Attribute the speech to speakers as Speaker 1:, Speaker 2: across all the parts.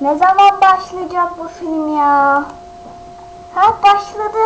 Speaker 1: Ne zaman başlayacak bu film ya? Ha başladı.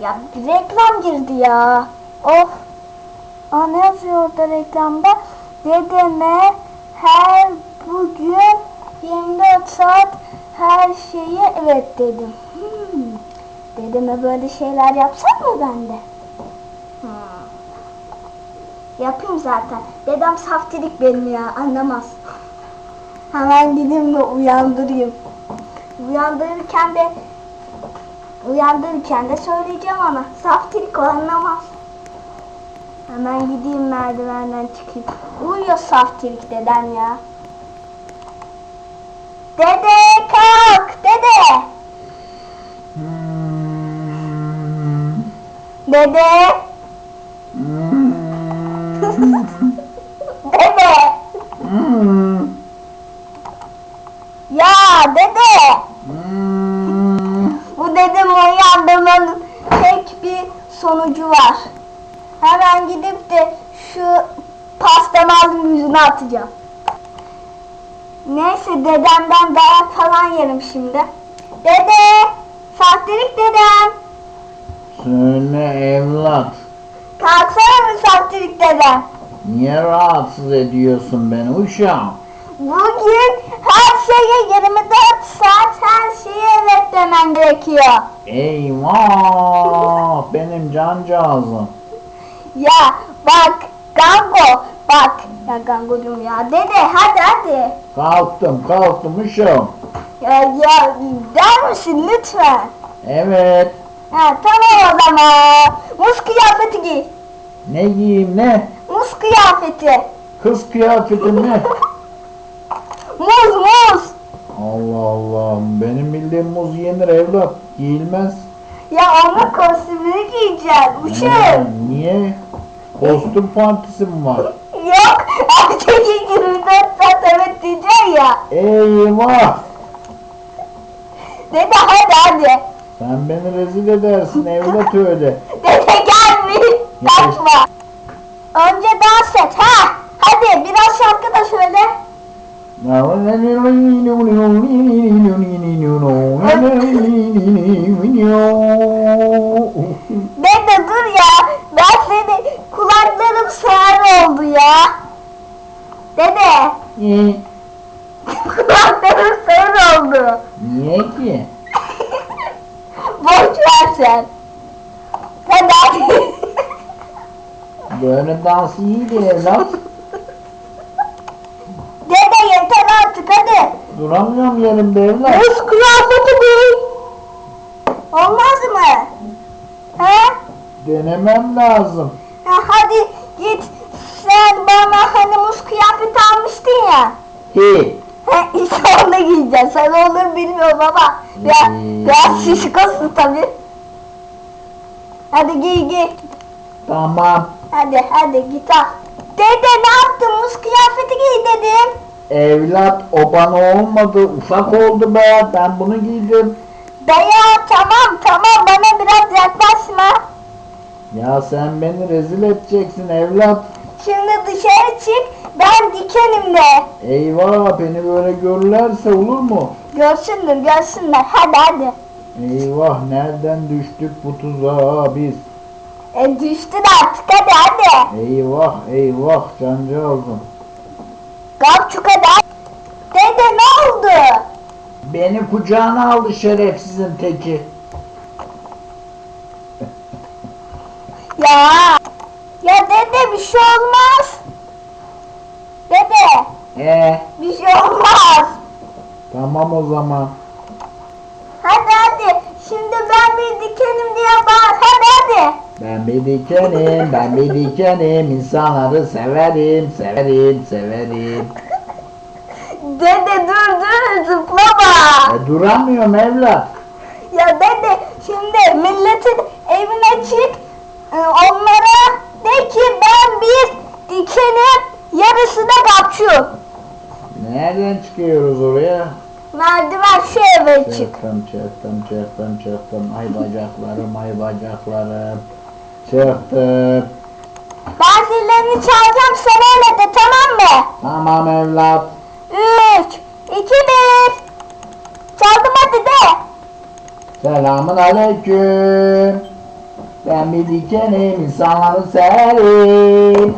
Speaker 1: Ya bir reklam girdi ya. Of. Aa, ne yazıyor orada reklamda? Dedeme her bugün 24 saat her şeye evet dedim. Hmm. Dedeme böyle şeyler yapsam mı ben de? Hmm. Yapayım zaten. Dedem saftirik benim ya anlamaz. Hemen gideyim de uyandırayım. Uyandırırken de uyandırırken de söyleyeceğim ona. Saftirik o anlamaz. Hemen gideyim merdivenden çıkayım. Uyuyor saftirik dedem ya. Dede kalk. Dede. Dede. Ya dede. Bu dedim uyandırmanın tek bir sonucu var. Hemen gidip de şu pastamı aldım yüzüne atacağım. Neyse dedemden dayak falan yerim şimdi. Dede! Sahtelik dedem!
Speaker 2: Söyle evlat.
Speaker 1: Kalksana mı sahtelik dedem?
Speaker 2: Niye rahatsız ediyorsun beni uşağım?
Speaker 1: Bugün her şeye demen gerekiyor.
Speaker 2: Eyvah benim cancağızım.
Speaker 1: Ya bak Gango bak. Ya Gango diyorum ya. Dede hadi hadi.
Speaker 2: Kalktım kalktım uşağım.
Speaker 1: Ya, ya der misin lütfen?
Speaker 2: Evet.
Speaker 1: Ha, tamam o zaman. Muz kıyafeti giy.
Speaker 2: Ne giyeyim ne?
Speaker 1: Muz kıyafeti.
Speaker 2: Kız kıyafeti mi?
Speaker 1: Muz muz.
Speaker 2: Allah Allah benim bildiğim muz yenir evlat. Giyilmez.
Speaker 1: Ya onun kostümünü giyeceğim. Uçun.
Speaker 2: niye? Kostüm partisi mi var?
Speaker 1: Yok. Erkeğin 24 saat evet diyeceksin ya.
Speaker 2: Eyvah!
Speaker 1: Dede hadi hadi.
Speaker 2: Sen beni rezil edersin evlat öyle.
Speaker 1: Dede gelmiş. Kaçma. Önce dans et ha. Hadi biraz şarkı da söyle. Dede dur ya. Ben seni kulaklarım sağır oldu ya. Dede. kulaklarım sağır oldu.
Speaker 2: Niye ki?
Speaker 1: Boş ver sen. Sen de hadi.
Speaker 2: Böyle dans evlat.
Speaker 1: Dede
Speaker 2: Duramıyorum yerimde evlat.
Speaker 1: Buz kıyafeti giy. Olmaz mı? He?
Speaker 2: Denemem lazım.
Speaker 1: Ha, hadi git. Sen bana hani muz kıyafeti almıştın ya.
Speaker 2: Hi.
Speaker 1: He, işte onu giyeceksin. Sen olur bilmiyorum ama. Biraz,
Speaker 2: Hmm.
Speaker 1: biraz şişkosun tabi. Hadi giy giy.
Speaker 2: Tamam.
Speaker 1: Hadi hadi git al. Dede ne yaptın? Muz kıyafeti giy dedim.
Speaker 2: Evlat o bana olmadı. Ufak oldu be. Ben bunu giydim.
Speaker 1: Daya tamam tamam bana biraz yaklaşma.
Speaker 2: Ya sen beni rezil edeceksin evlat.
Speaker 1: Şimdi dışarı çık. Ben dikenim de.
Speaker 2: Eyvah beni böyle görürlerse olur mu?
Speaker 1: Görsünler görsünler. Hadi hadi.
Speaker 2: Eyvah nereden düştük bu tuzağa biz?
Speaker 1: E düştün artık hadi hadi.
Speaker 2: Eyvah eyvah cancağızım.
Speaker 1: Gapçuk hadi. Dede ne oldu?
Speaker 2: Beni kucağına aldı şerefsizin teki.
Speaker 1: Ya. Ya dede bir şey olmaz. Dede
Speaker 2: E
Speaker 1: bir şey olmaz.
Speaker 2: tamam o zaman.
Speaker 1: Ben bir dikenim,
Speaker 2: ben bir dikenim. İnsanları severim, severim, severim.
Speaker 1: Dede dur dur zıplama.
Speaker 2: E, duramıyorum evlat.
Speaker 1: Ya dede şimdi milletin evine çık. e, Onlara de ki ben bir dikenim yarısı da kapçuk.
Speaker 2: Nereden çıkıyoruz oraya?
Speaker 1: Merdiven şu eve çık.
Speaker 2: Çıktım, çıktım, çıktım, çıktım. Ay bacaklarım, ay bacaklarım. Çıktım.
Speaker 1: Ben zillerini çalacağım sen öyle de tamam mı?
Speaker 2: Tamam evlat.
Speaker 1: 3, 2, 1. Çaldım hadi de.
Speaker 2: Selamun aleyküm. Ben bir dikenim insanları severim.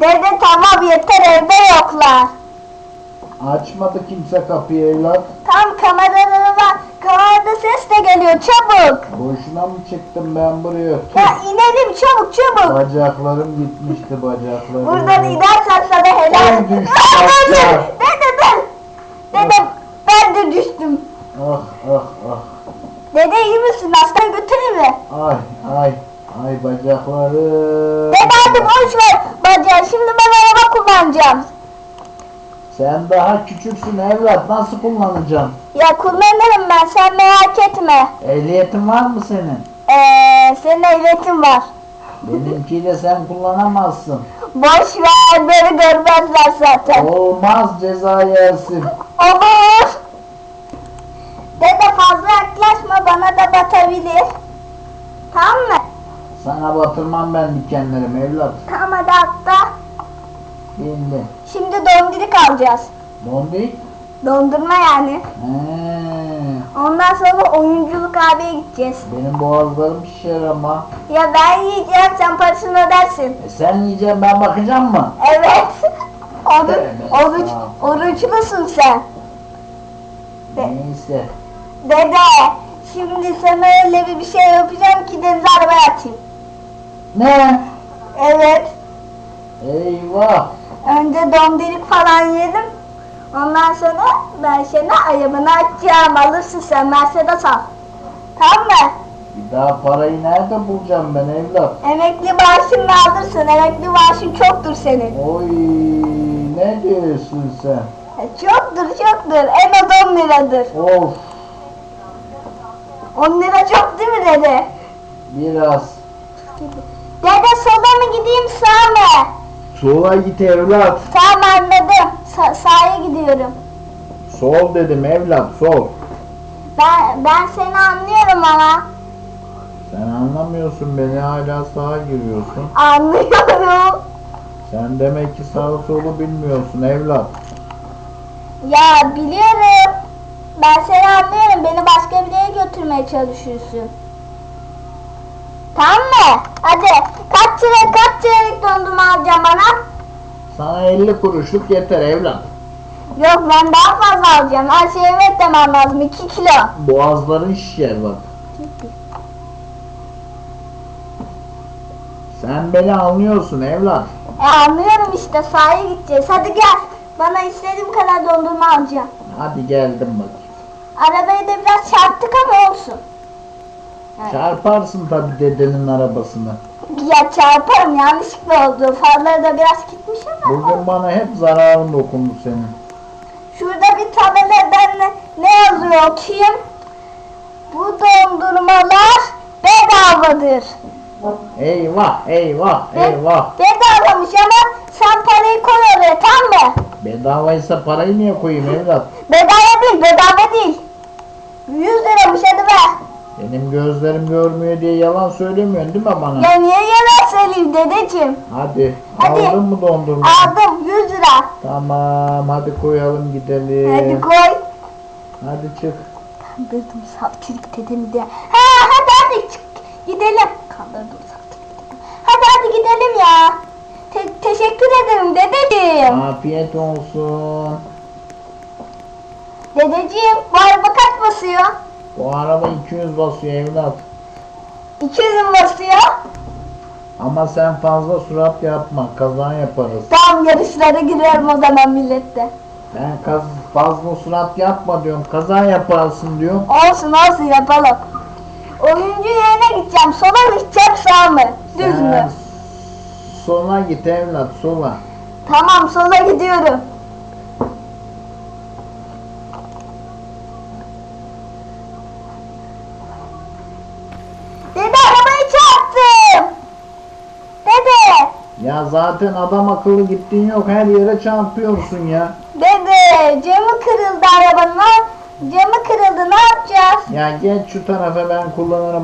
Speaker 1: Dede tamam yeter evde yoklar.
Speaker 2: Açmadı kimse kapıyı evlat.
Speaker 1: Tam kameraları var. Kamerada ses de geliyor çabuk.
Speaker 2: Boşuna mı çıktım ben buraya?
Speaker 1: Ya
Speaker 2: Tüh.
Speaker 1: inelim çabuk çabuk.
Speaker 2: Bacaklarım gitmişti bacaklarım.
Speaker 1: Buradan inersen sana helal.
Speaker 2: Ben düştüm
Speaker 1: Aa, dur,
Speaker 2: aşağı.
Speaker 1: dur. Dede dur. Dede ben de düştüm.
Speaker 2: Ah ah ah.
Speaker 1: Dede iyi misin? Hastaya götüreyim mi?
Speaker 2: Ay ay ay bacaklarım.
Speaker 1: Dede hadi boş ver bacağı. Şimdi ben araba kullanacağım.
Speaker 2: Sen daha küçüksün evlat nasıl kullanacaksın?
Speaker 1: Ya kullanırım ben sen merak etme.
Speaker 2: Ehliyetin var mı senin?
Speaker 1: Ee, senin ehliyetin var.
Speaker 2: Benimkiyle sen kullanamazsın.
Speaker 1: Boş ver beni görmezler zaten.
Speaker 2: Olmaz ceza yersin.
Speaker 1: Olur. Dede fazla yaklaşma bana da batabilir. Tamam mı?
Speaker 2: Sana batırmam ben dikenlerimi evlat.
Speaker 1: Tamam hadi atla.
Speaker 2: Şimdi.
Speaker 1: Şimdi dondirik alacağız.
Speaker 2: Dondik.
Speaker 1: Dondurma yani.
Speaker 2: He,
Speaker 1: Ondan sonra oyunculuk abiye gideceğiz.
Speaker 2: benim boğazlarım şişer ama.
Speaker 1: Ya ben yiyeceğim sen parasını ödersin.
Speaker 2: E sen yiyeceksin ben bakacağım mı?
Speaker 1: Evet. Oruç,
Speaker 2: Evet,
Speaker 1: oruç,
Speaker 2: sağ
Speaker 1: oruçlusun sen.
Speaker 2: Neyse.
Speaker 1: Dede, şimdi sana öyle bir, bir şey yapacağım ki denize arabaya atayım.
Speaker 2: Ne?
Speaker 1: Evet.
Speaker 2: Eyvah.
Speaker 1: Önce dondirik falan yedim. Ondan sonra ben sana ayağımını açacağım. Alırsın sen Mercedes al. Tamam mı?
Speaker 2: Bir daha parayı nerede bulacağım ben evlat?
Speaker 1: Emekli maaşını alırsın. Emekli maaşın çoktur senin.
Speaker 2: Oy ne diyorsun sen?
Speaker 1: E, Çoktur çoktur. En az 10 liradır.
Speaker 2: Of
Speaker 1: 10 lira çok değil mi dede?
Speaker 2: biraz.
Speaker 1: Dede sola mı gideyim sağa mı?
Speaker 2: Sola git evlat.
Speaker 1: Tamam anladım. Sa- sağa gidiyorum.
Speaker 2: Sol dedim evlat sol.
Speaker 1: Ben ben seni anlıyorum ama.
Speaker 2: Sen anlamıyorsun beni hala sağa giriyorsun.
Speaker 1: Anlıyorum.
Speaker 2: Sen demek ki sağ solu bilmiyorsun evlat.
Speaker 1: Ya biliyorum. Ben seni anlıyorum. Beni başka bir yere götürmeye çalışıyorsun. Tamam mı? Hadi. Kaç çeyrek kaç çeyrek dondurma alacağım bana?
Speaker 2: Sana 50 kuruşluk yeter evlat.
Speaker 1: Yok ben daha fazla alacağım. Her şeyi evet demem lazım. 2 kilo.
Speaker 2: Boğazların şişer bak. Sen beni anlıyorsun evlat.
Speaker 1: E anlıyorum işte. Sahaya gideceğiz. Hadi gel. Bana istediğim kadar dondurma alacağım.
Speaker 2: Hadi geldim bak.
Speaker 1: Arabayı da biraz çarptık ama olsun. Evet.
Speaker 2: Çarparsın tabi dedenin arabasını.
Speaker 1: Ya çarparım yanlışlıkla oldu. Farları da biraz gitmiş ama.
Speaker 2: Bugün bana hep zararın dokundu senin.
Speaker 1: Şurada bir tabeladan ne, ne yazıyor okuyayım. Bu dondurmalar bedavadır.
Speaker 2: Eyvah eyvah
Speaker 1: Be-
Speaker 2: eyvah.
Speaker 1: Bedavamış ama sen parayı koy oraya tamam mı?
Speaker 2: Bedavaysa parayı niye koyayım evlat?
Speaker 1: Bedava değil bedava değil. 100 liramış hadi ver.
Speaker 2: Benim gözlerim görmüyor diye yalan söylemiyorsun değil mi bana?
Speaker 1: Ya niye yalan söyleyeyim dedeciğim?
Speaker 2: Hadi.
Speaker 1: Hadi.
Speaker 2: Aldın mı dondurma?
Speaker 1: Aldım 100 lira.
Speaker 2: Tamam hadi koyalım gidelim.
Speaker 1: Hadi koy.
Speaker 2: Hadi çık.
Speaker 1: Kandırdım sapçılık dedemi de. Ha hadi hadi çık gidelim. Kandırdım sapçılık dedemi. Hadi hadi gidelim ya. Te- teşekkür ederim dedeciğim.
Speaker 2: Afiyet olsun.
Speaker 1: Dedeciğim bu araba kaç basıyor?
Speaker 2: Bu araba 200 basıyor evlat.
Speaker 1: 200 mü basıyor?
Speaker 2: Ama sen fazla surat yapma. Kazan yaparız.
Speaker 1: Tamam yarışlara giriyorum o zaman millette.
Speaker 2: Ben kaz fazla surat yapma diyorum. Kaza yaparsın diyorum.
Speaker 1: Olsun olsun yapalım. Oyuncu yerine gideceğim. Sola mı gideceğim sağ mı? Düz
Speaker 2: Sen
Speaker 1: mü?
Speaker 2: Sola git evlat sola.
Speaker 1: Tamam sola gidiyorum.
Speaker 2: Ya zaten adam akıllı gittiğin yok. Her yere çarpıyorsun ya.
Speaker 1: Dede camı kırıldı arabanın. Camı kırıldı ne yapacağız?
Speaker 2: Ya geç şu tarafa ben kullanırım